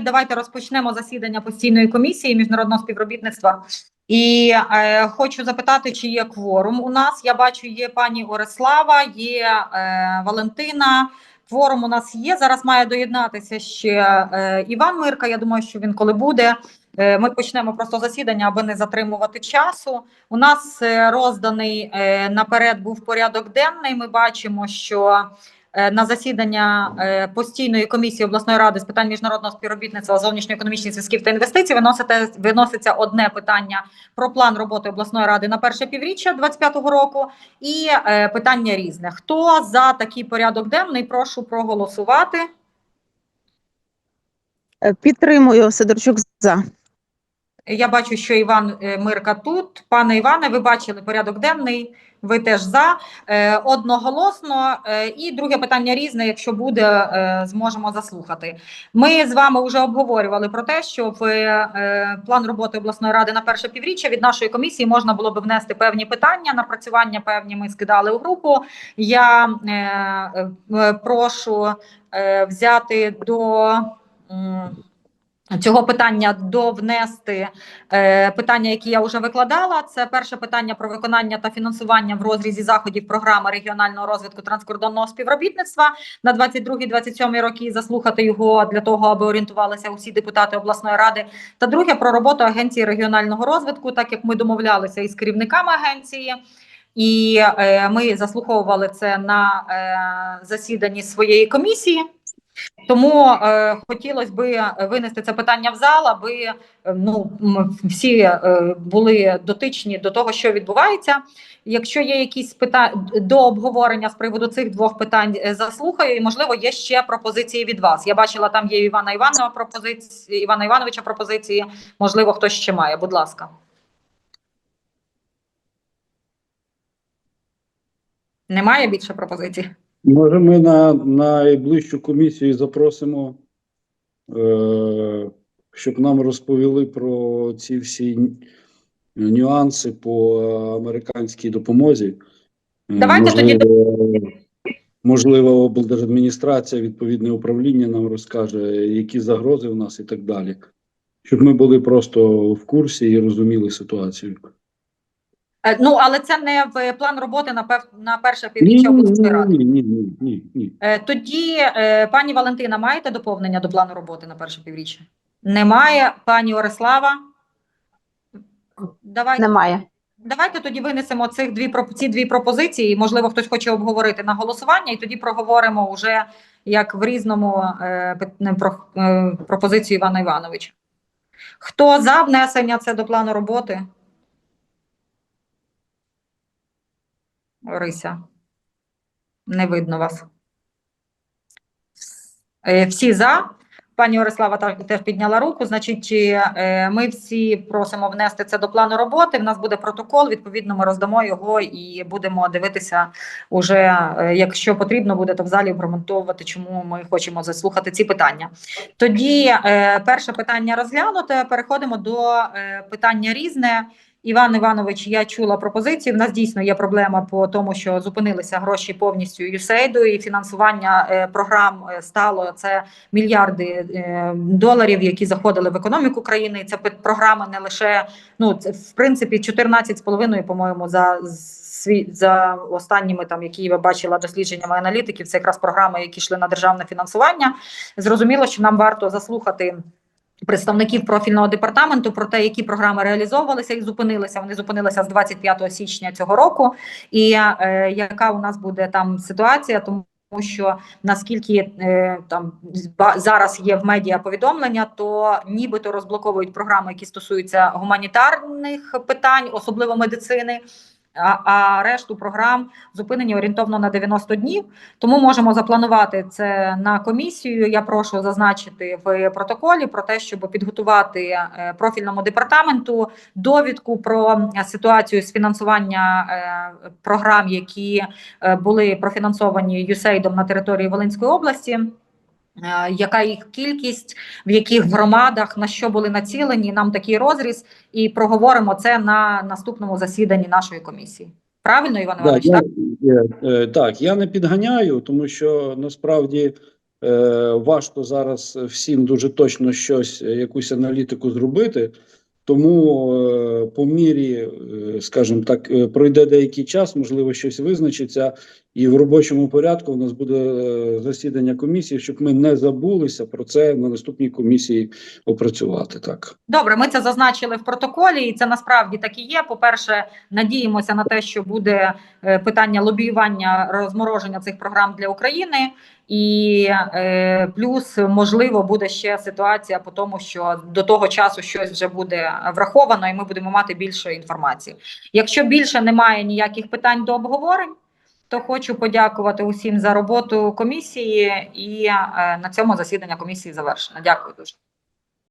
давайте розпочнемо засідання постійної комісії міжнародного співробітництва. І е, хочу запитати, чи є кворум у нас. Я бачу, є пані Орислава, є е, Валентина. Кворум у нас є. Зараз має доєднатися ще е, Іван Мирка. Я думаю, що він коли буде. Е, Ми почнемо просто засідання, аби не затримувати часу. У нас е, розданий е, наперед був порядок денний. Ми бачимо, що на засідання е, постійної комісії обласної ради з питань міжнародного співробітництва, зовнішньоекономічних зв'язків та інвестицій виносите виноситься одне питання про план роботи обласної ради на перше півріччя 2025 року і е, питання різне. Хто за такий порядок денний? Прошу проголосувати. Е, Підтримую Сидорчук за. Я бачу, що Іван е, Мирка тут. Пане Іване, ви бачили порядок денний. Ви теж за Е, одноголосно. Е, і друге питання різне. Якщо буде, зможемо заслухати. Ми з вами вже обговорювали про те, що в план роботи обласної ради на перше півріччя від нашої комісії можна було би внести певні питання, напрацювання певні ми скидали у групу. Я прошу взяти до. Цього питання довнести е, питання, які я вже викладала. Це перше питання про виконання та фінансування в розрізі заходів програми регіонального розвитку транскордонного співробітництва на 22-27 роки. Заслухати його для того, аби орієнтувалися усі депутати обласної ради. Та друге про роботу агенції регіонального розвитку, так як ми домовлялися із керівниками агенції. І е, ми заслуховували це на е, засіданні своєї комісії. Тому е, хотілося би винести це питання в зал, аби е, ну всі е, були дотичні до того, що відбувається. Якщо є якісь питання до обговорення з приводу цих двох питань, е, заслухаю. І можливо, є ще пропозиції від вас. Я бачила, там є Івана Іванова пропозиції, Івана Івановича пропозиції. Можливо, хтось ще має. Будь ласка. Немає більше пропозицій. Може, ми на найближчу комісію запросимо, е, щоб нам розповіли про ці всі нюанси по американській допомозі. Давайте тоді- можливо, можливо, облдержадміністрація, відповідне управління нам розкаже, які загрози у нас і так далі. Щоб ми були просто в курсі і розуміли ситуацію. Е, Ну але це не в план роботи на пев на перше півріччя обласної ради. ні, ні, ні, ні, ні. Е, Тоді, е, пані Валентина, маєте доповнення до плану роботи на перше півріччя? Немає. Пані Орислава? Давайте, Немає. давайте тоді винесемо цих дві ці дві пропозиції. Можливо, хтось хоче обговорити на голосування, і тоді проговоримо вже як в різному е, пит- про, е, пропозицію Івана Івановича. Хто за внесення це до плану роботи? Орися. Не видно вас. Е, Всі за. Пані Орислава теж підняла руку. Значить, е, ми всі просимо внести це до плану роботи. В нас буде протокол. Відповідно, ми роздамо його і будемо дивитися уже, е, якщо потрібно буде, то в залі обґрунтовувати, чому ми хочемо заслухати ці питання. Тоді перше питання розглянуте. Переходимо до питання різне. Іван Іванович, я чула пропозиції. В нас дійсно є проблема по тому, що зупинилися гроші повністю USAID, і фінансування е, програм е, стало це мільярди е, доларів, які заходили в економіку країни. І це програми не лише ну це в принципі 14,5, по-моєму, за свій за останніми там, які я бачила дослідженнями аналітиків. Це якраз програми, які йшли на державне фінансування. Зрозуміло, що нам варто заслухати представників профільного департаменту про те, які програми реалізовувалися і зупинилися. Вони зупинилися з 25 січня цього року. І е, яка у нас буде там ситуація, тому. що наскільки е, там зараз є в медіа повідомлення, то нібито розблоковують програми, які стосуються гуманітарних питань, особливо медицини. А, а решту програм зупинені орієнтовно на 90 днів. Тому можемо запланувати це на комісію. Я прошу зазначити в протоколі про те, щоб підготувати е, профільному департаменту довідку про ситуацію з фінансування е, програм, які е, були профінансовані USAID на території Волинської області. Е, Яка їх кількість, в яких громадах на що були націлені? Нам такий розріз, і проговоримо це на наступному засіданні нашої комісії. Правильно, Іван Іванович? я, так? е, е, так, я не підганяю, тому що насправді е, важко зараз всім дуже точно щось, якусь аналітику зробити. Тому е, по мірі, е, скажімо так, пройде деякий час, можливо, щось визначиться, і в робочому порядку у нас буде е, засідання комісії, щоб ми не забулися про це на наступній комісії опрацювати. Так. Добре, ми це зазначили в протоколі, і це насправді так і є. По-перше, надіємося на те, що буде е, питання лобіювання розмороження цих програм для України, і е, плюс можливо буде ще ситуація по тому, що до того часу щось вже буде враховано, і ми будемо мати більше інформації. Якщо більше немає ніяких питань до обговорень. То хочу подякувати усім за роботу комісії, і е, на цьому засідання комісії завершено. Дякую дуже.